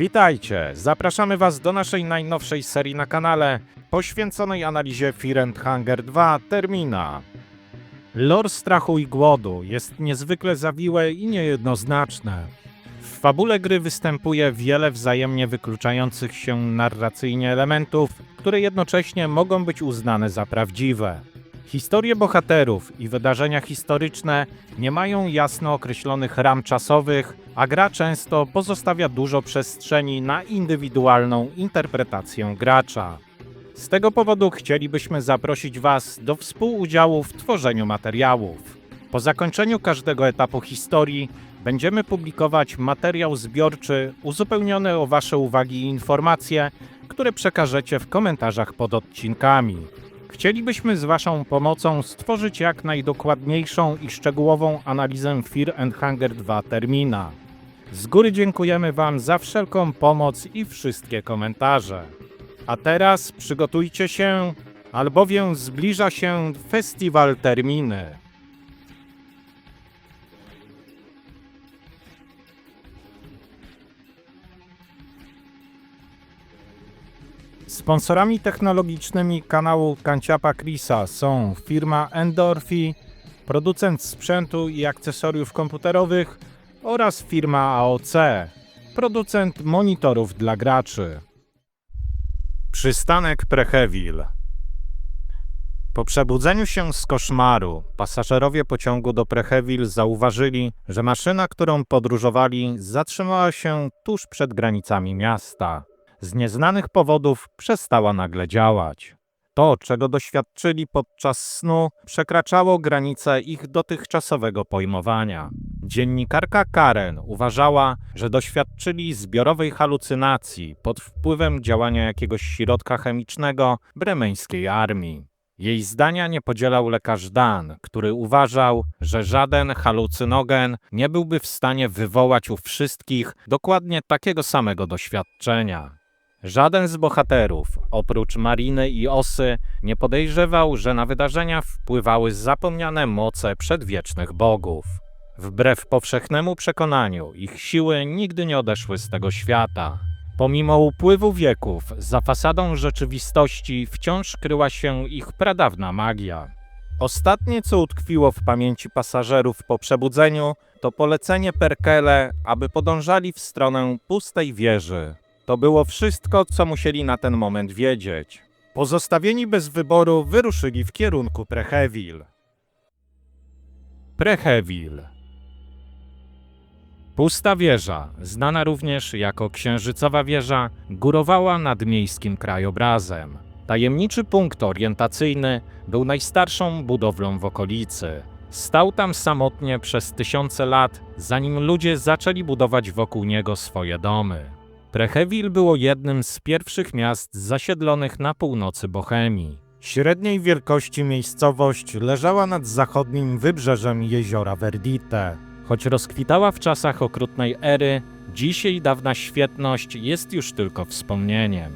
Witajcie! Zapraszamy Was do naszej najnowszej serii na kanale poświęconej analizie Fear and Hunger 2 Termina. Lore strachu i głodu jest niezwykle zawiłe i niejednoznaczne. W fabule gry występuje wiele wzajemnie wykluczających się narracyjnie elementów, które jednocześnie mogą być uznane za prawdziwe. Historie bohaterów i wydarzenia historyczne nie mają jasno określonych ram czasowych, a gra często pozostawia dużo przestrzeni na indywidualną interpretację gracza. Z tego powodu chcielibyśmy zaprosić Was do współudziału w tworzeniu materiałów. Po zakończeniu każdego etapu historii będziemy publikować materiał zbiorczy uzupełniony o Wasze uwagi i informacje, które przekażecie w komentarzach pod odcinkami. Chcielibyśmy z Waszą pomocą stworzyć jak najdokładniejszą i szczegółową analizę Fear and Hunger 2 termina. Z góry dziękujemy Wam za wszelką pomoc i wszystkie komentarze. A teraz przygotujcie się, albowiem zbliża się festiwal terminy. Sponsorami technologicznymi kanału Kanciapa Chrisa są firma Endorphi, producent sprzętu i akcesoriów komputerowych oraz firma AOC, producent monitorów dla graczy. Przystanek Precheville Po przebudzeniu się z koszmaru, pasażerowie pociągu do Precheville zauważyli, że maszyna, którą podróżowali, zatrzymała się tuż przed granicami miasta. Z nieznanych powodów przestała nagle działać. To, czego doświadczyli podczas snu, przekraczało granice ich dotychczasowego pojmowania. Dziennikarka Karen uważała, że doświadczyli zbiorowej halucynacji pod wpływem działania jakiegoś środka chemicznego bremeńskiej armii. Jej zdania nie podzielał lekarz Dan, który uważał, że żaden halucynogen nie byłby w stanie wywołać u wszystkich dokładnie takiego samego doświadczenia. Żaden z bohaterów, oprócz Mariny i Osy, nie podejrzewał, że na wydarzenia wpływały zapomniane moce przedwiecznych bogów. Wbrew powszechnemu przekonaniu, ich siły nigdy nie odeszły z tego świata. Pomimo upływu wieków, za fasadą rzeczywistości wciąż kryła się ich pradawna magia. Ostatnie, co utkwiło w pamięci pasażerów po przebudzeniu, to polecenie Perkele, aby podążali w stronę pustej wieży. To było wszystko, co musieli na ten moment wiedzieć. Pozostawieni bez wyboru, wyruszyli w kierunku Precheville. Precheville. Pusta wieża, znana również jako księżycowa wieża, górowała nad miejskim krajobrazem. Tajemniczy punkt orientacyjny był najstarszą budowlą w okolicy. Stał tam samotnie przez tysiące lat, zanim ludzie zaczęli budować wokół niego swoje domy. Precheville było jednym z pierwszych miast zasiedlonych na północy Bochemii. Średniej wielkości miejscowość leżała nad zachodnim wybrzeżem jeziora Verdite. Choć rozkwitała w czasach okrutnej ery, dziś jej dawna świetność jest już tylko wspomnieniem.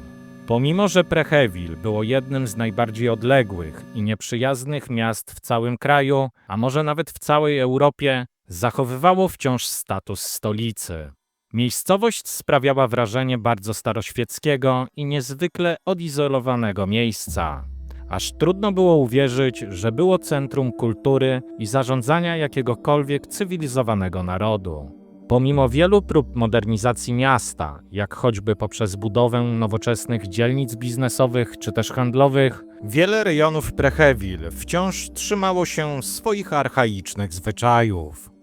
Pomimo, że Precheville było jednym z najbardziej odległych i nieprzyjaznych miast w całym kraju, a może nawet w całej Europie, zachowywało wciąż status stolicy. Miejscowość sprawiała wrażenie bardzo staroświeckiego i niezwykle odizolowanego miejsca. Aż trudno było uwierzyć, że było centrum kultury i zarządzania jakiegokolwiek cywilizowanego narodu. Pomimo wielu prób modernizacji miasta, jak choćby poprzez budowę nowoczesnych dzielnic biznesowych czy też handlowych, wiele rejonów Precheville wciąż trzymało się swoich archaicznych zwyczajów.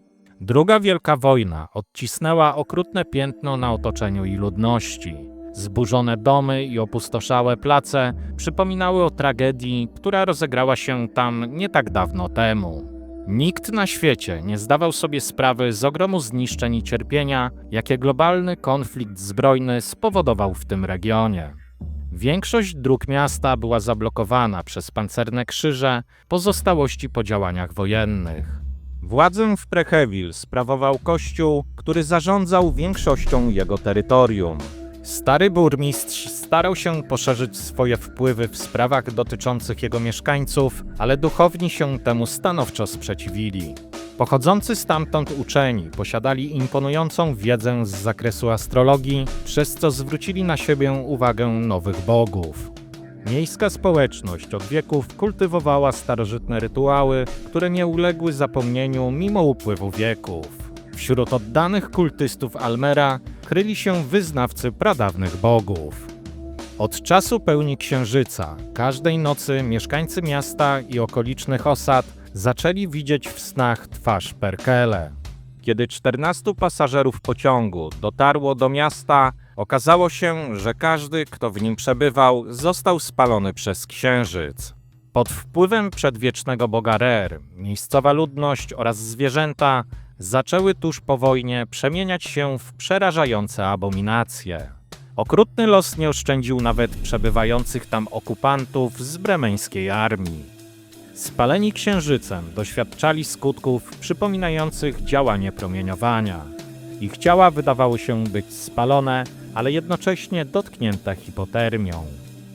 Druga wielka wojna odcisnęła okrutne piętno na otoczeniu i ludności. Zburzone domy i opustoszałe place przypominały o tragedii, która rozegrała się tam nie tak dawno temu. Nikt na świecie nie zdawał sobie sprawy z ogromu zniszczeń i cierpienia, jakie globalny konflikt zbrojny spowodował w tym regionie. Większość dróg miasta była zablokowana przez pancerne krzyże, pozostałości po działaniach wojennych. Władzę w Precheville sprawował kościół, który zarządzał większością jego terytorium. Stary burmistrz starał się poszerzyć swoje wpływy w sprawach dotyczących jego mieszkańców, ale duchowni się temu stanowczo sprzeciwili. Pochodzący stamtąd uczeni posiadali imponującą wiedzę z zakresu astrologii, przez co zwrócili na siebie uwagę nowych bogów. Miejska społeczność od wieków kultywowała starożytne rytuały, które nie uległy zapomnieniu mimo upływu wieków. Wśród oddanych kultystów Almera kryli się wyznawcy pradawnych bogów. Od czasu pełni księżyca, każdej nocy mieszkańcy miasta i okolicznych osad zaczęli widzieć w snach twarz Perkele. Kiedy 14 pasażerów pociągu dotarło do miasta, okazało się, że każdy, kto w nim przebywał, został spalony przez księżyc. Pod wpływem przedwiecznego boga Rer, miejscowa ludność oraz zwierzęta zaczęły tuż po wojnie przemieniać się w przerażające abominacje. Okrutny los nie oszczędził nawet przebywających tam okupantów z bremeńskiej armii. Spaleni księżycem doświadczali skutków przypominających działanie promieniowania. Ich ciała wydawały się być spalone, ale jednocześnie dotknięte hipotermią.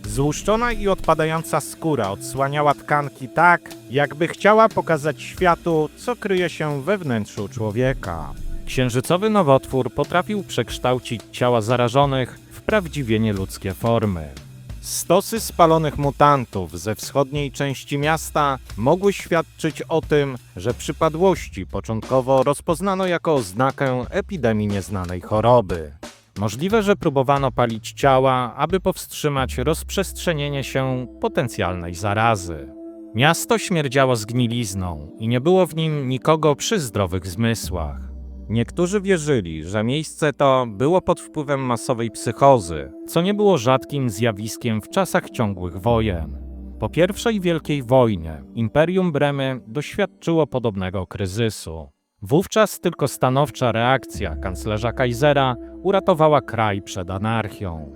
Złuszczona i odpadająca skóra odsłaniała tkanki tak, jakby chciała pokazać światu, co kryje się we wnętrzu człowieka. Księżycowy nowotwór potrafił przekształcić ciała zarażonych w prawdziwie nieludzkie formy. Stosy spalonych mutantów ze wschodniej części miasta mogły świadczyć o tym, że przypadłości początkowo rozpoznano jako oznakę epidemii nieznanej choroby. Możliwe, że próbowano palić ciała, aby powstrzymać rozprzestrzenienie się potencjalnej zarazy. Miasto śmierdziało zgnilizną i nie było w nim nikogo przy zdrowych zmysłach. Niektórzy wierzyli, że miejsce to było pod wpływem masowej psychozy, co nie było rzadkim zjawiskiem w czasach ciągłych wojen. Po I Wielkiej Wojnie Imperium Bremy doświadczyło podobnego kryzysu. Wówczas tylko stanowcza reakcja kanclerza Kaisera uratowała kraj przed anarchią.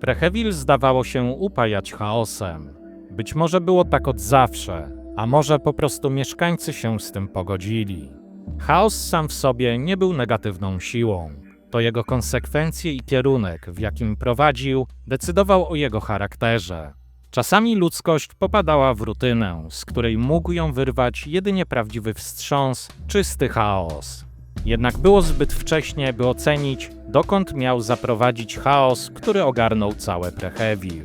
Prechewil zdawało się upajać chaosem. Być może było tak od zawsze, a może po prostu mieszkańcy się z tym pogodzili. Chaos sam w sobie nie był negatywną siłą. To jego konsekwencje i kierunek, w jakim prowadził, decydował o jego charakterze. Czasami ludzkość popadała w rutynę, z której mógł ją wyrwać jedynie prawdziwy wstrząs, czysty chaos. Jednak było zbyt wcześnie, by ocenić, dokąd miał zaprowadzić chaos, który ogarnął całe Prechevil.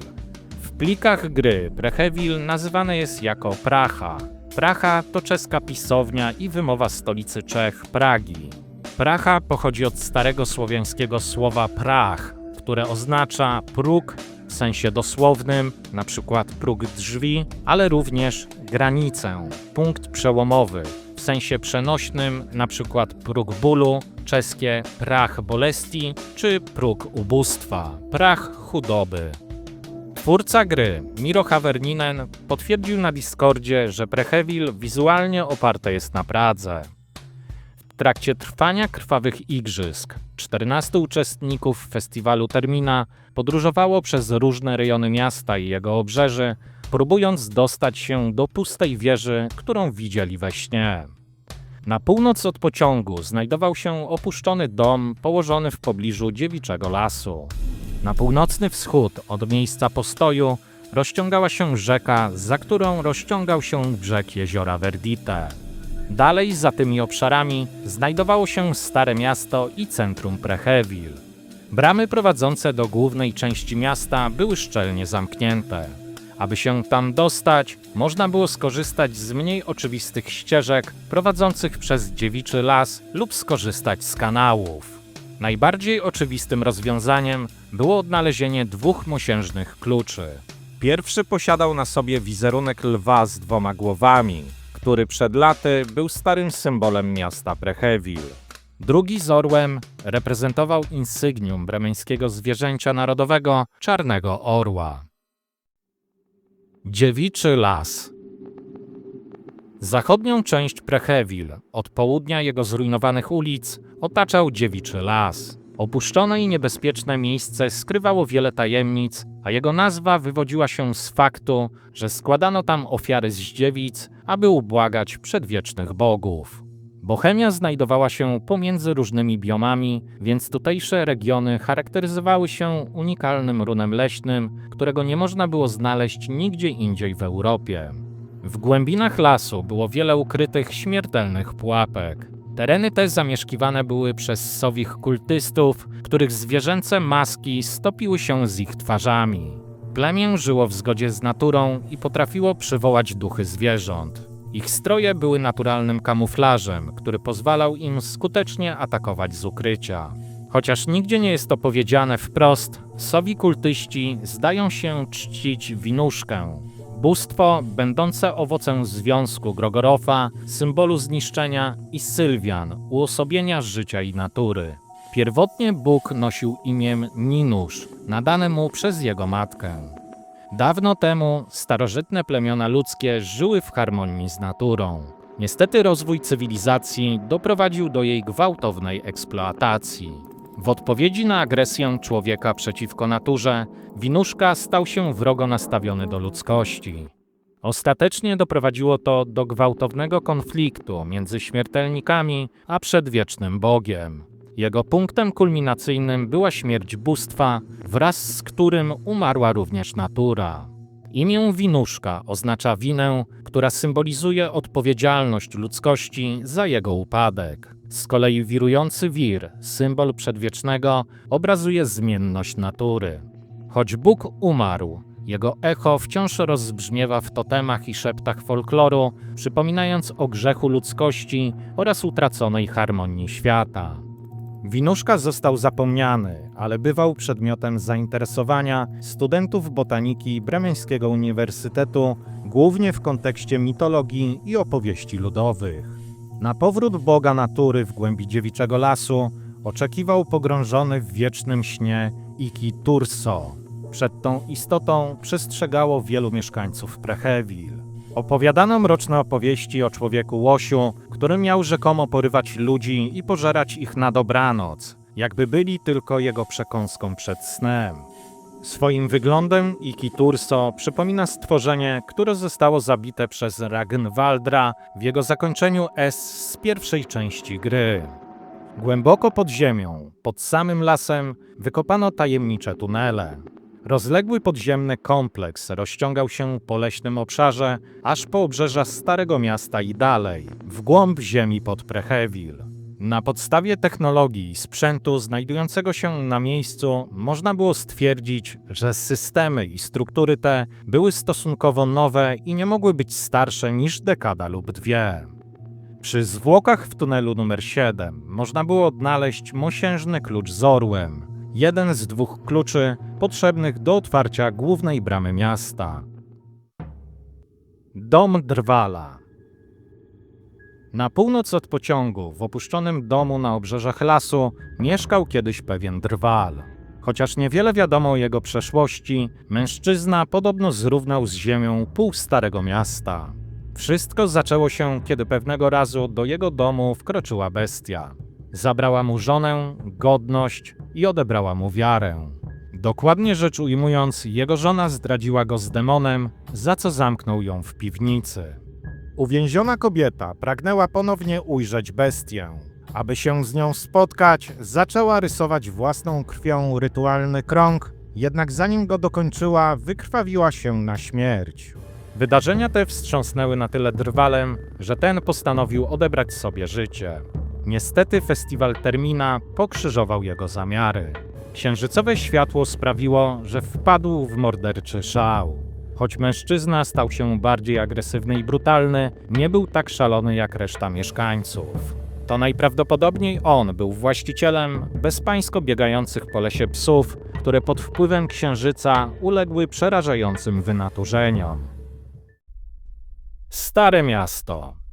W plikach gry Prechevil nazywane jest jako Pracha, Pracha to czeska pisownia i wymowa stolicy Czech Pragi. Pracha pochodzi od starego słowiańskiego słowa prach, które oznacza próg w sensie dosłownym, na przykład próg drzwi, ale również granicę, punkt przełomowy, w sensie przenośnym, na przykład próg bólu, czeskie prach bolesti, czy próg ubóstwa, prach chudoby. Twórca gry, Miro Haverninen, potwierdził na Discordzie, że Prechevil wizualnie oparte jest na Pradze. W trakcie trwania krwawych igrzysk 14 uczestników festiwalu Termina podróżowało przez różne rejony miasta i jego obrzeży, próbując dostać się do pustej wieży, którą widzieli we śnie. Na północ od pociągu znajdował się opuszczony dom położony w pobliżu dziewiczego lasu. Na północny wschód od miejsca postoju rozciągała się rzeka, za którą rozciągał się brzeg jeziora Verdite. Dalej za tymi obszarami znajdowało się stare miasto i centrum Prechevil. Bramy prowadzące do głównej części miasta były szczelnie zamknięte. Aby się tam dostać, można było skorzystać z mniej oczywistych ścieżek prowadzących przez dziewiczy las lub skorzystać z kanałów. Najbardziej oczywistym rozwiązaniem było odnalezienie dwóch mosiężnych kluczy. Pierwszy posiadał na sobie wizerunek lwa z dwoma głowami, który przed laty był starym symbolem miasta Prechevil. Drugi z orłem reprezentował insygnium bremeńskiego zwierzęcia narodowego czarnego orła. Dziewiczy Las Zachodnią część Prechevil, od południa jego zrujnowanych ulic, otaczał dziewiczy las. Opuszczone i niebezpieczne miejsce skrywało wiele tajemnic, a jego nazwa wywodziła się z faktu, że składano tam ofiary z dziewic, aby ubłagać przedwiecznych bogów. Bohemia znajdowała się pomiędzy różnymi biomami, więc tutejsze regiony charakteryzowały się unikalnym runem leśnym, którego nie można było znaleźć nigdzie indziej w Europie. W głębinach lasu było wiele ukrytych, śmiertelnych pułapek. Tereny te zamieszkiwane były przez sowich kultystów, których zwierzęce maski stopiły się z ich twarzami. Plemię żyło w zgodzie z naturą i potrafiło przywołać duchy zwierząt. Ich stroje były naturalnym kamuflażem, który pozwalał im skutecznie atakować z ukrycia. Chociaż nigdzie nie jest to powiedziane wprost, sowi kultyści zdają się czcić winuszkę, bóstwo będące owocem związku Grogorofa, symbolu zniszczenia i Sylwian, uosobienia życia i natury. Pierwotnie Bóg nosił imię Ninusz, nadane mu przez jego matkę. Dawno temu starożytne plemiona ludzkie żyły w harmonii z naturą. Niestety rozwój cywilizacji doprowadził do jej gwałtownej eksploatacji. W odpowiedzi na agresję człowieka przeciwko naturze, Winuszka stał się wrogo nastawiony do ludzkości. Ostatecznie doprowadziło to do gwałtownego konfliktu między śmiertelnikami a przedwiecznym Bogiem. Jego punktem kulminacyjnym była śmierć bóstwa, wraz z którym umarła również natura. Imię Winuszka oznacza winę, która symbolizuje odpowiedzialność ludzkości za jego upadek. Z kolei wirujący wir, symbol przedwiecznego, obrazuje zmienność natury. Choć Bóg umarł, jego echo wciąż rozbrzmiewa w totemach i szeptach folkloru, przypominając o grzechu ludzkości oraz utraconej harmonii świata. Winuszka został zapomniany, ale bywał przedmiotem zainteresowania studentów botaniki Bremeńskiego Uniwersytetu, głównie w kontekście mitologii i opowieści ludowych. Na powrót Boga natury w głębi dziewiczego lasu oczekiwał pogrążony w wiecznym śnie Iki Turso. Przed tą istotą przestrzegało wielu mieszkańców Prechewil. Opowiadano mroczne opowieści o człowieku łosiu, który miał rzekomo porywać ludzi i pożerać ich na dobranoc, jakby byli tylko jego przekąską przed snem. Swoim wyglądem Iki Turso przypomina stworzenie, które zostało zabite przez Ragnvaldra w jego zakończeniu S z pierwszej części gry. Głęboko pod ziemią, pod samym lasem, wykopano tajemnicze tunele. Rozległy podziemny kompleks rozciągał się po leśnym obszarze, aż po obrzeża Starego Miasta i dalej, w głąb ziemi pod Prechewil. Na podstawie technologii i sprzętu znajdującego się na miejscu można było stwierdzić, że systemy i struktury te były stosunkowo nowe i nie mogły być starsze niż dekada lub dwie. Przy zwłokach w tunelu numer 7 można było odnaleźć mosiężny klucz z orłem, jeden z dwóch kluczy potrzebnych do otwarcia głównej bramy miasta. Dom Drwala Na północ od pociągu, w opuszczonym domu na obrzeżach lasu, mieszkał kiedyś pewien Drwal. Chociaż niewiele wiadomo o jego przeszłości, mężczyzna podobno zrównał z ziemią pół starego miasta. Wszystko zaczęło się, kiedy pewnego razu do jego domu wkroczyła bestia. Zabrała mu żonę, godność i odebrała mu wiarę. Dokładnie rzecz ujmując, jego żona zdradziła go z demonem, za co zamknął ją w piwnicy. Uwięziona kobieta pragnęła ponownie ujrzeć bestię. Aby się z nią spotkać, zaczęła rysować własną krwią rytualny krąg, jednak zanim go dokończyła, wykrwawiła się na śmierć. Wydarzenia te wstrząsnęły na tyle drwalem, że ten postanowił odebrać sobie życie. Niestety festiwal Termina pokrzyżował jego zamiary. Księżycowe światło sprawiło, że wpadł w morderczy szał. Choć mężczyzna stał się bardziej agresywny i brutalny, nie był tak szalony jak reszta mieszkańców. To najprawdopodobniej on był właścicielem bezpańsko biegających po lesie psów, które pod wpływem księżyca uległy przerażającym wynaturzeniom. Stare miasto.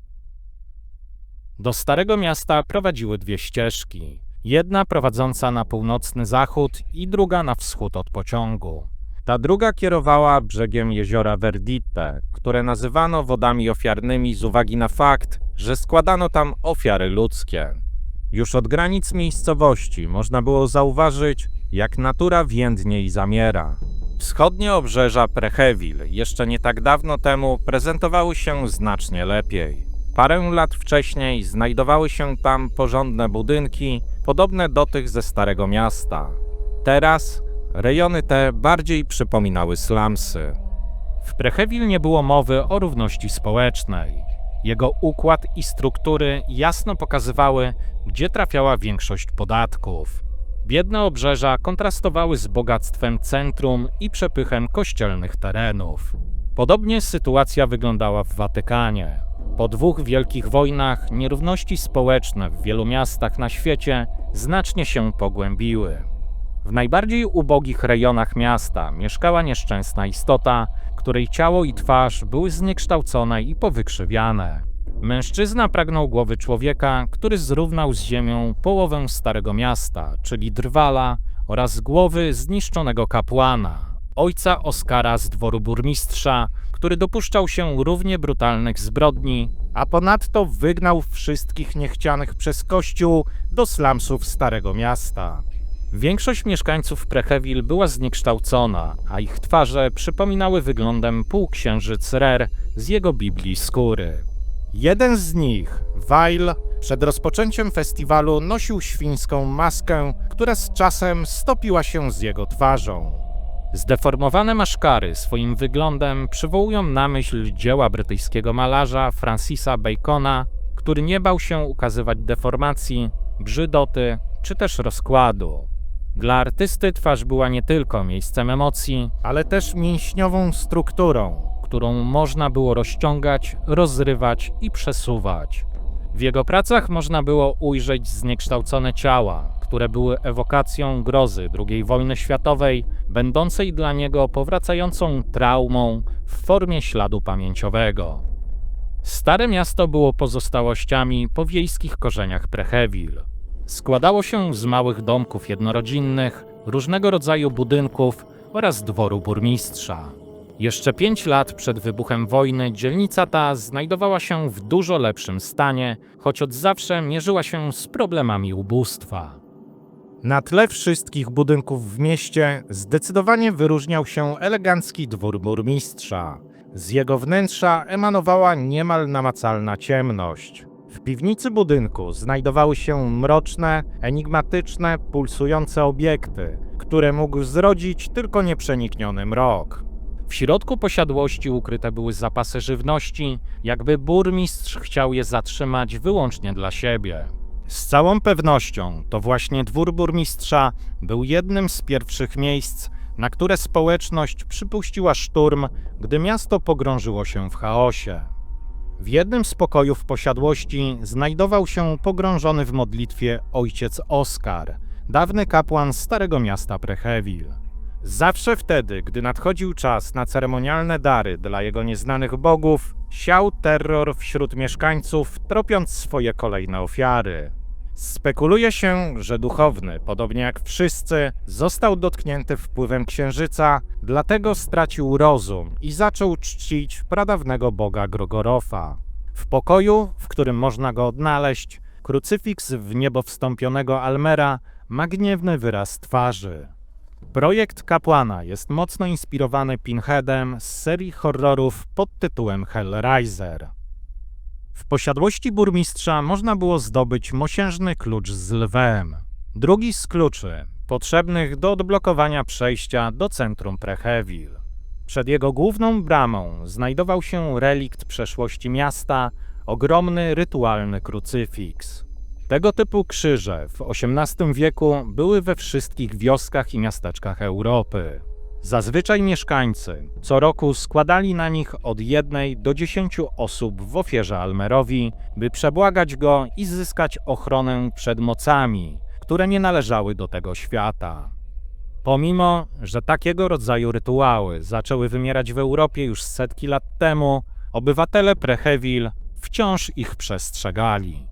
Do Starego Miasta prowadziły dwie ścieżki. Jedna prowadząca na północny zachód i druga na wschód od pociągu. Ta druga kierowała brzegiem jeziora Verdite, które nazywano wodami ofiarnymi z uwagi na fakt, że składano tam ofiary ludzkie. Już od granic miejscowości można było zauważyć, jak natura więdnie i zamiera. Wschodnie obrzeża Prechewil jeszcze nie tak dawno temu prezentowały się znacznie lepiej. Parę lat wcześniej znajdowały się tam porządne budynki, podobne do tych ze Starego Miasta. Teraz rejony te bardziej przypominały slumsy. W Prechewil nie było mowy o równości społecznej. Jego układ i struktury jasno pokazywały, gdzie trafiała większość podatków. Biedne obrzeża kontrastowały z bogactwem centrum i przepychem kościelnych terenów. Podobnie sytuacja wyglądała w Watykanie. Po dwóch wielkich wojnach nierówności społeczne w wielu miastach na świecie znacznie się pogłębiły. W najbardziej ubogich rejonach miasta mieszkała nieszczęsna istota, której ciało i twarz były zniekształcone i powykrzywiane. Mężczyzna pragnął głowy człowieka, który zrównał z ziemią połowę Starego Miasta, czyli drwala, oraz głowy zniszczonego kapłana, ojca Oskara z dworu burmistrza, który dopuszczał się równie brutalnych zbrodni, a ponadto wygnał wszystkich niechcianych przez Kościół do slumsów Starego Miasta. Większość mieszkańców Prechewil była zniekształcona, a ich twarze przypominały wyglądem półksiężyc Rer z jego Biblii skóry. Jeden z nich, Weil, przed rozpoczęciem festiwalu nosił świńską maskę, która z czasem stopiła się z jego twarzą. Zdeformowane maszkary swoim wyglądem przywołują na myśl dzieła brytyjskiego malarza Francisa Bacona, który nie bał się ukazywać deformacji, brzydoty czy też rozkładu. Dla artysty twarz była nie tylko miejscem emocji, ale też mięśniową strukturą, którą można było rozciągać, rozrywać i przesuwać. W jego pracach można było ujrzeć zniekształcone ciała, które były ewokacją grozy II wojny światowej, będącej dla niego powracającą traumą w formie śladu pamięciowego. Stare miasto było pozostałościami po wiejskich korzeniach Prechewil. Składało się z małych domków jednorodzinnych, różnego rodzaju budynków oraz dworu burmistrza. Jeszcze pięć lat przed wybuchem wojny dzielnica ta znajdowała się w dużo lepszym stanie, choć od zawsze mierzyła się z problemami ubóstwa. Na tle wszystkich budynków w mieście zdecydowanie wyróżniał się elegancki dwór burmistrza. Z jego wnętrza emanowała niemal namacalna ciemność. W piwnicy budynku znajdowały się mroczne, enigmatyczne, pulsujące obiekty, które mógł zrodzić tylko nieprzenikniony mrok. W środku posiadłości ukryte były zapasy żywności, jakby burmistrz chciał je zatrzymać wyłącznie dla siebie. Z całą pewnością to właśnie dwór burmistrza był jednym z pierwszych miejsc, na które społeczność przypuściła szturm, gdy miasto pogrążyło się w chaosie. W jednym z pokojów posiadłości znajdował się pogrążony w modlitwie ojciec Oskar, dawny kapłan Starego Miasta Prechewil. Zawsze wtedy, gdy nadchodził czas na ceremonialne dary dla jego nieznanych bogów, siał terror wśród mieszkańców, tropiąc swoje kolejne ofiary. Spekuluje się, że duchowny, podobnie jak wszyscy, został dotknięty wpływem księżyca, dlatego stracił rozum i zaczął czcić pradawnego boga Grogorofa. W pokoju, w którym można go odnaleźć, krucyfiks w niebo wstąpionego Almera ma gniewny wyraz twarzy. Projekt kapłana jest mocno inspirowany Pinheadem z serii horrorów pod tytułem Hellraiser. W posiadłości burmistrza można było zdobyć mosiężny klucz z lwem. Drugi z kluczy, potrzebnych do odblokowania przejścia do centrum Prechewil. Przed jego główną bramą znajdował się relikt przeszłości miasta, ogromny rytualny krucyfiks. Tego typu krzyże w XVIII wieku były we wszystkich wioskach i miasteczkach Europy. Zazwyczaj mieszkańcy co roku składali na nich od jednej do dziesięciu osób w ofierze Almerowi, by przebłagać go i zyskać ochronę przed mocami, które nie należały do tego świata. Pomimo, że takiego rodzaju rytuały zaczęły wymierać w Europie już setki lat temu, obywatele Prechewil wciąż ich przestrzegali.